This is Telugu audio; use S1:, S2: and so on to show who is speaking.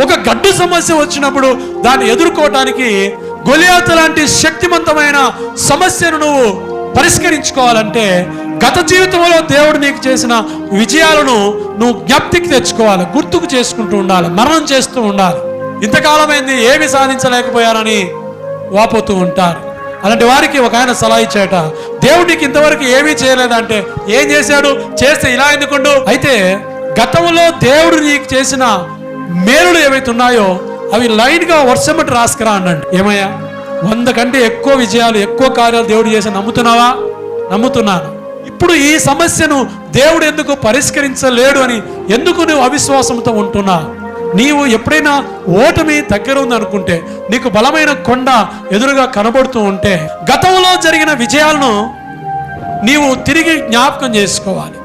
S1: ఒక గడ్డు సమస్య వచ్చినప్పుడు దాన్ని ఎదుర్కోవటానికి గొలియాత లాంటి శక్తివంతమైన సమస్యను నువ్వు పరిష్కరించుకోవాలంటే గత జీవితంలో దేవుడు నీకు చేసిన విజయాలను నువ్వు జ్ఞప్తికి తెచ్చుకోవాలి గుర్తుకు చేసుకుంటూ ఉండాలి మరణం చేస్తూ ఉండాలి. ఇంతకాలమైంది ఏమి సాధించలేకపోయానని వాపోతూ ఉంటారు. అలాంటి వారికి ఒక ఆయన సలహా ఇచ్చాట దేవుడికి ఇంతవరకు ఏమీ చేయలేదంటే ఏం చేశాడు? చేస్తే ఇలా ఎందుకుండు? అయితే గతంలో దేవుడు నీకు చేసిన మేలులు ఏవైతే ఉన్నాయో అవి లైన్గా వర్షం బట్టి రాసుకురా అన్నాడు ఏమయ్యా? వంద కంటే ఎక్కువ విజయాలు ఎక్కువ కార్యాలు దేవుడు చేసి నమ్ముతున్నావా? నమ్ముతున్నాను. ఇప్పుడు ఈ సమస్యను దేవుడు ఎందుకు పరిష్కరించలేడు అని ఎందుకు నువ్వు అవిశ్వాసంతో ఉంటున్నా? నీవు ఎప్పుడైనా ఓటమి దగ్గర ఉంది అనుకుంటే నీకు బలమైన కొండ ఎదురుగా కనబడుతూ ఉంటే గతంలో జరిగిన విజయాలను నీవు తిరిగి జ్ఞాపకం చేసుకోవాలి.